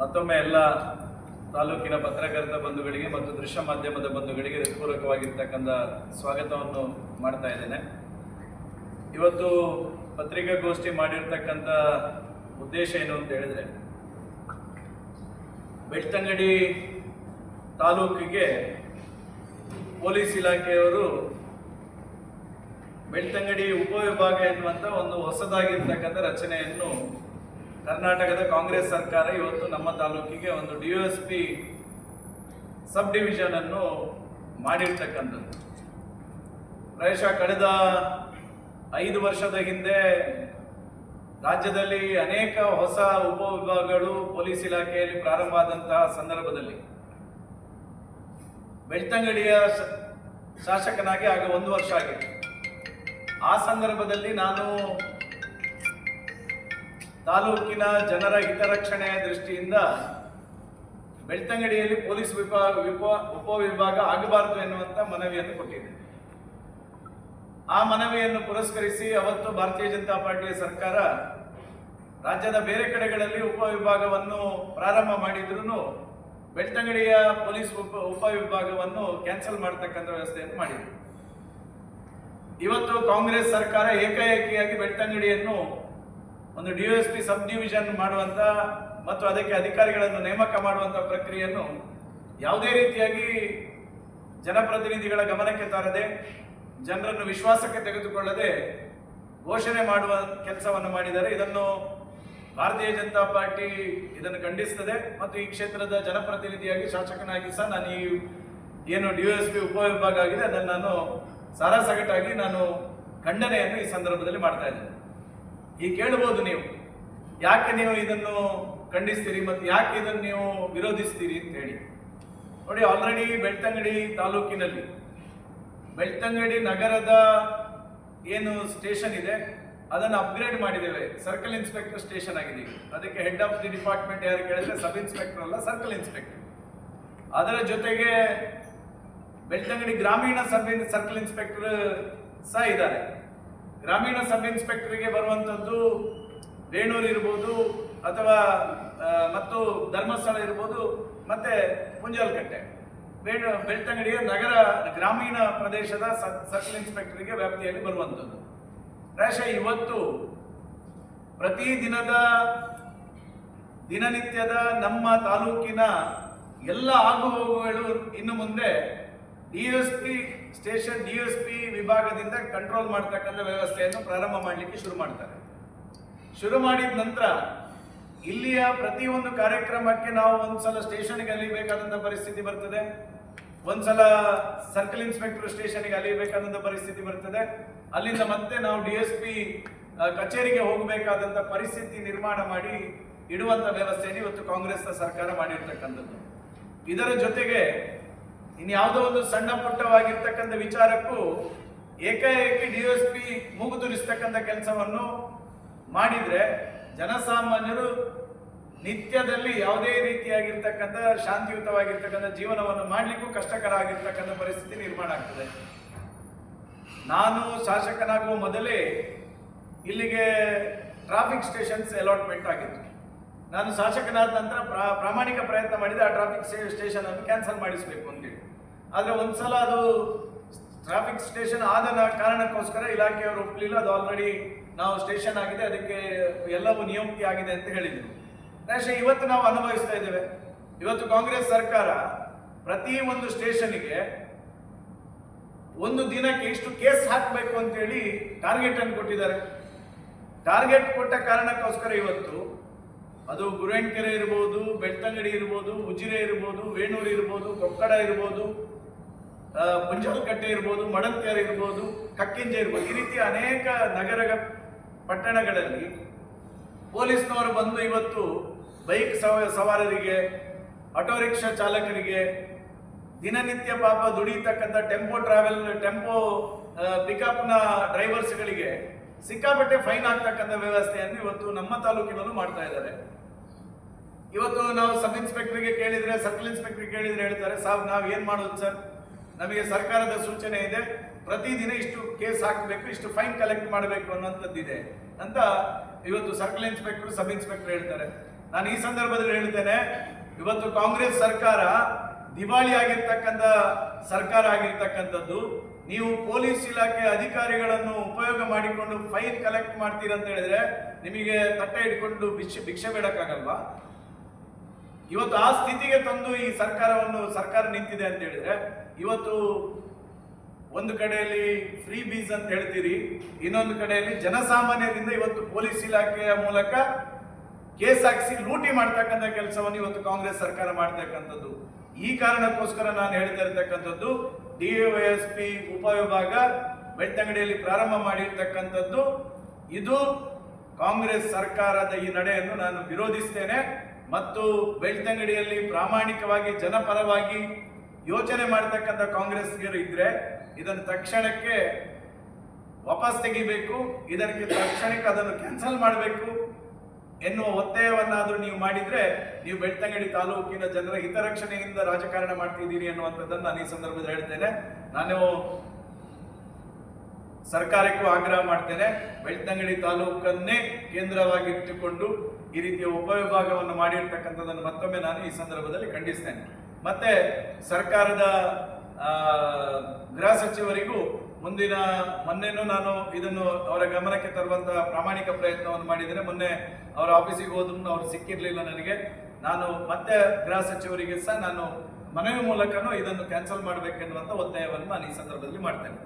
ಮತ್ತೊಮ್ಮೆ ಎಲ್ಲ ತಾಲೂಕಿನ ಪತ್ರಕರ್ತ ಬಂಧುಗಳಿಗೆ ಮತ್ತು ದೃಶ್ಯ ಮಾಧ್ಯಮದ ಬಂಧುಗಳಿಗೆ ಹೃತ್ಪೂರ್ವಕವಾಗಿರ್ತಕ್ಕಂಥ ಸ್ವಾಗತವನ್ನು ಮಾಡ್ತಾ ಇದ್ದೇನೆ. ಇವತ್ತು ಪತ್ರಿಕಾಗೋಷ್ಠಿ ಮಾಡಿರ್ತಕ್ಕಂಥ ಉದ್ದೇಶ ಏನು ಅಂತ ಹೇಳಿದ್ರೆ, ಬೆಳ್ತಂಗಡಿ ತಾಲೂಕಿಗೆ ಪೊಲೀಸ್ ಇಲಾಖೆಯವರು ಬೆಳ್ತಂಗಡಿ ಉಪವಿಭಾಗ ಎನ್ನುವಂಥ ಒಂದು ಹೊಸದಾಗಿರ್ತಕ್ಕಂಥ ರಚನೆಯನ್ನು ಕರ್ನಾಟಕದ ಕಾಂಗ್ರೆಸ್ ಸರ್ಕಾರ ಇವತ್ತು ನಮ್ಮ ತಾಲೂಕಿಗೆ ಒಂದು D S P sub division ಅನ್ನು ಮಾಡಿರ್ತಕ್ಕಂಥದ್ದು. ಪ್ರಾಯಶಃ ಕಳೆದ ಐದು ವರ್ಷದ ಹಿಂದೆ ರಾಜ್ಯದಲ್ಲಿ ಅನೇಕ ಹೊಸ ಉಪವಿಭಾಗಗಳು ಪೊಲೀಸ್ ಇಲಾಖೆಯಲ್ಲಿ ಪ್ರಾರಂಭ ಆದಂತಹ ಸಂದರ್ಭದಲ್ಲಿ. ಬೆಳ್ತಂಗಡಿಯ ಶಾಸಕನಾಗಿ ಆಗ ಒಂದು ವರ್ಷ ಆಗಿದೆ. ಆ ಸಂದರ್ಭದಲ್ಲಿ ನಾನು ತಾಲೂಕಿನ ಜನರ ಹಿತರಕ್ಷಣೆಯ ದೃಷ್ಟಿಯಿಂದ ಬೆಳ್ತಂಗಡಿಯಲ್ಲಿ ಪೊಲೀಸ್ ವಿಭಾಗ ವಿಪ ಉಪವಿಭಾಗ ಆಗಬಾರದು ಎನ್ನುವಂತ ಮನವಿಯನ್ನು ಕೊಟ್ಟಿದೆ. ಆ ಮನವಿಯನ್ನು ಪುರಸ್ಕರಿಸಿ ಅವತ್ತು ಭಾರತೀಯ ಜನತಾ ಪಾರ್ಟಿಯ ಸರ್ಕಾರ ರಾಜ್ಯದ ಬೇರೆ ಕಡೆಗಳಲ್ಲಿ ಉಪವಿಭಾಗವನ್ನು ಪ್ರಾರಂಭ ಮಾಡಿದ್ರು ಬೆಳ್ತಂಗಡಿಯ ಪೊಲೀಸ್ ಉಪ ಉಪವಿಭಾಗವನ್ನು ಕ್ಯಾನ್ಸಲ್ ಮಾಡತಕ್ಕಂಥ ವ್ಯವಸ್ಥೆಯನ್ನು ಮಾಡಿದ್ರು ಇವತ್ತು ಕಾಂಗ್ರೆಸ್ ಸರ್ಕಾರ ಏಕಾಏಕಿಯಾಗಿ ಬೆಳ್ತಂಗಡಿಯನ್ನು ಒಂದು D S P sub division ಮಾಡುವಂತ ಮತ್ತು ಅದಕ್ಕೆ ಅಧಿಕಾರಿಗಳನ್ನು ನೇಮಕ ಮಾಡುವಂತ ಪ್ರಕ್ರಿಯೆಯನ್ನು ಯಾವುದೇ ರೀತಿಯಾಗಿ ಜನಪ್ರತಿನಿಧಿಗಳ ಗಮನಕ್ಕೆ ತರದೆ ಜನರನ್ನು ವಿಶ್ವಾಸಕ್ಕೆ ತೆಗೆದುಕೊಳ್ಳದೆ ಘೋಷಣೆ ಮಾಡುವ ಕೆಲಸವನ್ನು ಮಾಡಿದ್ದಾರೆ. ಇದನ್ನು ಭಾರತೀಯ ಜನತಾ ಪಾರ್ಟಿ ಇದನ್ನು ಖಂಡಿಸ್ತದೆ ಮತ್ತು ಈ ಕ್ಷೇತ್ರದ ಜನಪ್ರತಿನಿಧಿಯಾಗಿ ಶಾಸಕನಾಗಿ ಸಹ ನಾನು ಈ ಏನು ಡಿ ಎಸ್ ಪಿ ಉಪವಿಭಾಗ ಆಗಿದೆ, ಅದನ್ನು ನಾನು ಸಾರಾಸಗಟಾಗಿ ನಾನು ಖಂಡನೆಯನ್ನು ಈ ಸಂದರ್ಭದಲ್ಲಿ ಮಾಡ್ತಾ ಇದ್ದೇನೆ. ಈ ಕೇಳಬಹುದು ನೀವು. ಯಾಕೆ ನೀವು ಇದನ್ನು ಖಂಡಿಸ್ತೀರಿ ಮತ್ತು ಯಾಕೆ ಇದನ್ನು ನೀವು ವಿರೋಧಿಸ್ತೀರಿ ಅಂತ ಹೇಳಿ ನೋಡಿ ಆಲ್ರೆಡಿ ಬೆಳ್ತಂಗಡಿ ತಾಲೂಕಿನಲ್ಲಿ, ಬೆಳ್ತಂಗಡಿ ನಗರದ ಏನು ಸ್ಟೇಷನ್ ಇದೆ, ಅದನ್ನು ಅಪ್ಗ್ರೇಡ್ ಮಾಡಿದ್ದೇವೆ. ಸರ್ಕಲ್ ಇನ್ಸ್ಪೆಕ್ಟರ್ ಸ್ಟೇಷನ್ ಆಗಿದೆ ಅದಕ್ಕೆ ಹೆಡ್ ಆಫ್ ದಿ ಡಿಪಾರ್ಟ್ಮೆಂಟ್ ಯಾರು ಕೇಳಿದ್ರೆ ಸಬ್ ಇನ್ಸ್ಪೆಕ್ಟರ್ ಅಲ್ಲ ಸರ್ಕಲ್ ಇನ್ಸ್ಪೆಕ್ಟರ್ ಅದರ ಜೊತೆಗೆ ಬೆಳ್ತಂಗಡಿ ಗ್ರಾಮೀಣ ಸಬ್ ಸರ್ಕಲ್ ಇನ್ಸ್ಪೆಕ್ಟರ್ ಸಹ ಇದ್ದಾರೆ. ಗ್ರಾಮೀಣ ಸಬ್ ಇನ್ಸ್ಪೆಕ್ಟರ್ಗೆ ಬರುವಂಥದ್ದು ರೇಣೂರು ಇರ್ಬೋದು ಅಥವಾ ಮತ್ತು ಧರ್ಮಸ್ಥಳ ಇರ್ಬೋದು, ಮತ್ತೆ ಮುಂಜಾಲ್ಕಟ್ಟೆ. ಬೆಳ್ತಂಗಡಿಯ ನಗರ, ಗ್ರಾಮೀಣ ಪ್ರದೇಶದ ಸರ್ಕಲ್ ಇನ್ಸ್ಪೆಕ್ಟರ್ಗೆ ವ್ಯಾಪ್ತಿಯಲ್ಲಿ ಬರುವಂಥದ್ದು. ಪ್ರಾಯಶಃ ಇವತ್ತು ಪ್ರತಿ ದಿನದ ದಿನನಿತ್ಯದ ನಮ್ಮ ತಾಲೂಕಿನ ಎಲ್ಲ ಆಗುಹೋಗುಗಳು ಇನ್ನು ಮುಂದೆ D S P station D S P ವಿಭಾಗದಿಂದ ಕಂಟ್ರೋಲ್ ಮಾಡ್ತಕ್ಕಂಥ ವ್ಯವಸ್ಥೆಯನ್ನು ಪ್ರಾರಂಭ ಮಾಡಲಿಕ್ಕೆ ಶುರು ಮಾಡ್ತಾರೆ. ಶುರು ಮಾಡಿದ ನಂತರ ಇಲ್ಲಿಯ ಪ್ರತಿಯೊಂದು ಕಾರ್ಯಕ್ರಮಕ್ಕೆ ನಾವು ಒಂದ್ಸಲ ಸ್ಟೇಷನ್ಗೆ ಅಲಿಬೇಕಾದಂಥ ಪರಿಸ್ಥಿತಿ ಬರ್ತದೆ. ಒಂದ್ಸಲ ಸರ್ಕಲ್ ಇನ್ಸ್ಪೆಕ್ಟರ್ ಸ್ಟೇಷನ್ಗೆ ಅಲಿಬೇಕಾದಂಥ ಪರಿಸ್ಥಿತಿ ಬರ್ತದೆ. ಅಲ್ಲಿಂದ ಮತ್ತೆ ನಾವು ಡಿ ಎಸ್ ಪಿ ಕಚೇರಿಗೆ ಹೋಗಬೇಕಾದಂಥ ಪರಿಸ್ಥಿತಿ ನಿರ್ಮಾಣ ಮಾಡಿ ಇಡುವಂಥ ವ್ಯವಸ್ಥೆಯನ್ನು ಇವತ್ತು ಕಾಂಗ್ರೆಸ್ ಸರ್ಕಾರ ಮಾಡಿರ್ತಕ್ಕಂಥದ್ದು. ಇದರ ಜೊತೆಗೆ ಇನ್ಯಾವುದೋ ಒಂದು ಸಣ್ಣ ಪುಟ್ಟವಾಗಿರ್ತಕ್ಕಂಥ ವಿಚಾರಕ್ಕೂ ಏಕಾಏಕಿ ಡಿ ಎಸ್ ಪಿ ಮೂಗುದುರಿಸ್ತಕ್ಕಂಥ ಕೆಲಸವನ್ನು ಮಾಡಿದ್ರೆ ಜನಸಾಮಾನ್ಯರು ನಿತ್ಯದಲ್ಲಿ ಯಾವುದೇ ರೀತಿಯಾಗಿರ್ತಕ್ಕಂಥ ಶಾಂತಿಯುತವಾಗಿರ್ತಕ್ಕಂಥ ಜೀವನವನ್ನು ಮಾಡಲಿಕ್ಕೂ ಕಷ್ಟಕರ ಆಗಿರ್ತಕ್ಕಂಥ ಪರಿಸ್ಥಿತಿ ನಿರ್ಮಾಣ ಆಗ್ತದೆ. ನಾನು ಶಾಸಕನಾಗುವ ಮೊದಲೇ ಇಲ್ಲಿಗೆ ಟ್ರಾಫಿಕ್ ಸ್ಟೇಷನ್ಸ್ ಅಲಾಟ್ಮೆಂಟ್ ಆಗಿತ್ತು. ನಾನು ಶಾಸಕನಾದ ನಂತರ ಪ್ರಾ- ಪ್ರಾಮಾಣಿಕ ಪ್ರಯತ್ನ ಮಾಡಿದೆ, ಆ ಟ್ರಾಫಿಕ್ ಸ್ಟೇಷನ್ ಅನ್ನು ಕ್ಯಾನ್ಸಲ್ ಮಾಡಿಸಬೇಕು ಅಂತೇಳಿ ಆದರೆ ಒಂದ್ಸಲ ಅದು ಟ್ರಾಫಿಕ್ ಸ್ಟೇಷನ್ ಆದ ಕಾರಣಕ್ಕೋಸ್ಕರ ಇಲಾಖೆಯವರು ಒಪ್ಪಲಿಲ್ಲ ಅದು ಆಲ್ರೆಡಿ ನಾವು ಸ್ಟೇಷನ್ ಆಗಿದೆ, ಅದಕ್ಕೆ ಎಲ್ಲವೂ ನಿಯುಕ್ತಿ ಆಗಿದೆ ಅಂತ ಹೇಳಿದರು. ಪ್ರಾಯಶಃ ಇವತ್ತು ನಾವು ಅನುಭವಿಸ್ತಾ ಇದ್ದೇವೆ. ಇವತ್ತು ಕಾಂಗ್ರೆಸ್ ಸರ್ಕಾರ ಪ್ರತಿ ಒಂದು ಸ್ಟೇಷನ್ಗೆ ಒಂದು ದಿನಕ್ಕೆ ಇಷ್ಟು ಕೇಸ್ ಹಾಕಬೇಕು ಅಂತೇಳಿ ಟಾರ್ಗೆಟ್ ಅನ್ನು ಕೊಟ್ಟಿದ್ದಾರೆ. ಟಾರ್ಗೆಟ್ ಕೊಟ್ಟ ಕಾರಣಕ್ಕೋಸ್ಕರ ಇವತ್ತು ಅದು ಗುರುವೆಂಕೆರೆ ಇರ್ಬೋದು ಬೆಳ್ತಂಗಡಿ ಇರ್ಬೋದು ಉಜಿರೆ ಇರ್ಬೋದು ವೇಣೂರು ಇರ್ಬೋದು ಕೊಕ್ಕಡ ಇರ್ಬೋದು ಆ, ಪಂಜಾಲ್ಕಟ್ಟೆ ಇರ್ಬೋದು ಮಡಂತ್ಯಾರ್ ಇರ್ಬೋದು ಕಕ್ಕಿಂಜೆ ಇರ್ಬೋದು. ಈ ರೀತಿ ಅನೇಕ ನಗರ ಪಟ್ಟಣಗಳಲ್ಲಿ ಪೊಲೀಸ್ನವರು ಬಂದು ಇವತ್ತು ಬೈಕ್ ಸವ ಸವಾರರಿಗೆ ಆಟೋ ರಿಕ್ಷಾ ಚಾಲಕರಿಗೆ ದಿನನಿತ್ಯ ಪಾಪ ದುಡಿತಕ್ಕಂಥ ಟೆಂಪೋ ಟ್ರಾವೆಲ್ ಟೆಂಪೋ ಪಿಕಪ್ನ ಡ್ರೈವರ್ಸ್ಗಳಿಗೆ ಸಿಕ್ಕಾಪಟ್ಟೆ ಫೈನ್ ಆಗ್ತಕ್ಕಂಥ ವ್ಯವಸ್ಥೆಯನ್ನು ಇವತ್ತು ನಮ್ಮ ತಾಲೂಕಿನಲ್ಲೂ ಮಾಡ್ತಾ ಇದ್ದಾರೆ. ಇವತ್ತು ನಾವು ಸಬ್ ಇನ್ಸ್ಪೆಕ್ಟರ್ಗೆ ಕೇಳಿದ್ರೆ, ಸರ್ಕಲ್ ಇನ್ಸ್ಪೆಕ್ಟರ್ ಕೇಳಿದ್ರೆ ಹೇಳ್ತಾರೆ, ಸಾಬ್, ನಾವು ಏನ್ ಮಾಡೋದು ಸರ್? ನಮಗೆ ಸರ್ಕಾರದ ಸೂಚನೆ ಇದೆ, ಪ್ರತಿದಿನ ಇಷ್ಟು ಕೇಸ್ ಹಾಕಬೇಕು, ಇಷ್ಟು ಫೈನ್ ಕಲೆಕ್ಟ್ ಮಾಡಬೇಕು ಅನ್ನೋಂಥದ್ದಿದೆ ಅಂತ ಇವತ್ತು ಸರ್ಕಲ್ ಇನ್ಸ್ಪೆಕ್ಟರ್, ಸಬ್ ಇನ್ಸ್ಪೆಕ್ಟರ್ ಹೇಳ್ತಾರೆ. ನಾನು ಈ ಸಂದರ್ಭದಲ್ಲಿ ಹೇಳ್ತೇನೆ, ಇವತ್ತು ಕಾಂಗ್ರೆಸ್ ಸರ್ಕಾರ ದಿವಾಳಿ ಆಗಿರ್ತಕ್ಕಂಥ ಸರ್ಕಾರ ಆಗಿರ್ತಕ್ಕಂಥದ್ದು, ನೀವು ಪೊಲೀಸ್ ಇಲಾಖೆ ಅಧಿಕಾರಿಗಳನ್ನು ಉಪಯೋಗ ಮಾಡಿಕೊಂಡು ಫೈನ್ ಕಲೆಕ್ಟ್ ಮಾಡ್ತೀರಂತ ಹೇಳಿದ್ರೆ ನಿಮಗೆ ತಟ್ಟೆ ಹಿಡ್ಕೊಂಡು ಭಿಕ್ಷೆ ಭಿಕ್ಷೆ ಬೇಡಕ್ಕಾಗಲ್ವಾ? ಇವತ್ತು ಆ ಸ್ಥಿತಿಗೆ ತಂದು ಈ ಸರ್ಕಾರವನ್ನು ಸರ್ಕಾರ ನಿಂತಿದೆ ಅಂತ ಹೇಳಿದ್ರೆ, ಇವತ್ತು ಒಂದು ಕಡೆಯಲ್ಲಿ ಫ್ರೀ ಬೀಸ್ ಅಂತ ಹೇಳ್ತೀರಿ, ಇನ್ನೊಂದು ಕಡೆಯಲ್ಲಿ ಜನಸಾಮಾನ್ಯರಿಂದ ಇವತ್ತು ಪೊಲೀಸ್ ಇಲಾಖೆಯ ಮೂಲಕ ಕೇಸ್ ಹಾಕಿಸಿ ಲೂಟಿ ಮಾಡ್ತಕ್ಕಂಥ ಕೆಲಸವನ್ನು ಇವತ್ತು ಕಾಂಗ್ರೆಸ್ ಸರ್ಕಾರ ಮಾಡ್ತಕ್ಕಂಥದ್ದು. ಈ ಕಾರಣಕ್ಕೋಸ್ಕರ ನಾನು ಹೇಳ್ತಾ ಇರ್ತಕ್ಕಂಥದ್ದು ಡಿವೈಎಸ್ಪಿ ಉಪವಿಭಾಗ ಬೆಳ್ತಂಗಡಿಯಲ್ಲಿ ಪ್ರಾರಂಭ ಮಾಡಿರ್ತಕ್ಕಂಥದ್ದು. ಇದು ಕಾಂಗ್ರೆಸ್ ಸರ್ಕಾರದ ಈ ನಡೆಯನ್ನು ನಾನು ವಿರೋಧಿಸ್ತೇನೆ. ಮತ್ತು ಬೆಳ್ತಂಗಡಿಯಲ್ಲಿ ಪ್ರಾಮಾಣಿಕವಾಗಿ ಜನಪರವಾಗಿ ಯೋಚನೆ ಮಾಡತಕ್ಕಂಥ ಕಾಂಗ್ರೆಸ್ಗರು ಇದ್ರೆ ಇದನ್ನು ತಕ್ಷಣಕ್ಕೆ ವಾಪಸ್ ತೆಗಿಬೇಕು, ಇದಕ್ಕೆ ತಕ್ಷಣಕ್ಕೆ ಅದನ್ನು ಕ್ಯಾನ್ಸಲ್ ಮಾಡಬೇಕು ಎನ್ನುವ ಒತ್ತಾಯವನ್ನಾದರೂ ನೀವು ಮಾಡಿದ್ರೆ ನೀವು ಬೆಳ್ತಂಗಡಿ ತಾಲೂಕಿನ ಜನರ ಹಿತರಕ್ಷಣೆಯಿಂದ ರಾಜಕಾರಣ ಮಾಡ್ತಿದ್ದೀರಿ ಅನ್ನುವಂಥದ್ದನ್ನು ನಾನು ಈ ಸಂದರ್ಭದಲ್ಲಿ ಹೇಳ್ತೇನೆ. ನಾನು ಸರ್ಕಾರಕ್ಕೂ ಆಗ್ರಹ ಮಾಡ್ತೇನೆ. ಬೆಳ್ತಂಗಡಿ ತಾಲೂಕನ್ನೇ ಕೇಂದ್ರವಾಗಿಟ್ಟುಕೊಂಡು ಈ ರೀತಿಯ ಉಪವಿಭಾಗವನ್ನು ಮಾಡಿರ್ತಕ್ಕಂಥದ್ದನ್ನು ಮತ್ತೊಮ್ಮೆ ನಾನು ಈ ಸಂದರ್ಭದಲ್ಲಿ ಖಂಡಿಸ್ತೇನೆ. ಮತ್ತೆ ಸರ್ಕಾರದ ಗೃಹ ಸಚಿವರಿಗೂ ಮುಂದಿನ, ಮೊನ್ನೆನೂ ನಾನು ಇದನ್ನು ಅವರ ಗಮನಕ್ಕೆ ತರುವಂತಹ ಪ್ರಾಮಾಣಿಕ ಪ್ರಯತ್ನವನ್ನು ಮಾಡಿದರೆ ಮೊನ್ನೆ ಅವರ ಆಫೀಸಿಗೆ ಹೋದ್ರು ಅವರು ಸಿಕ್ಕಿರಲಿಲ್ಲ ನನಗೆ. ನಾನು ಮತ್ತೆ ಗೃಹ ಸಚಿವರಿಗೆ ಸಹ ನಾನು ಮನವಿ ಮೂಲಕನೂ ಇದನ್ನು ಕ್ಯಾನ್ಸಲ್ ಮಾಡಬೇಕೆನ್ನುವಂಥ ಒತ್ತಾಯವನ್ನು ನಾನು ಈ ಸಂದರ್ಭದಲ್ಲಿ ಮಾಡ್ತೇನೆ.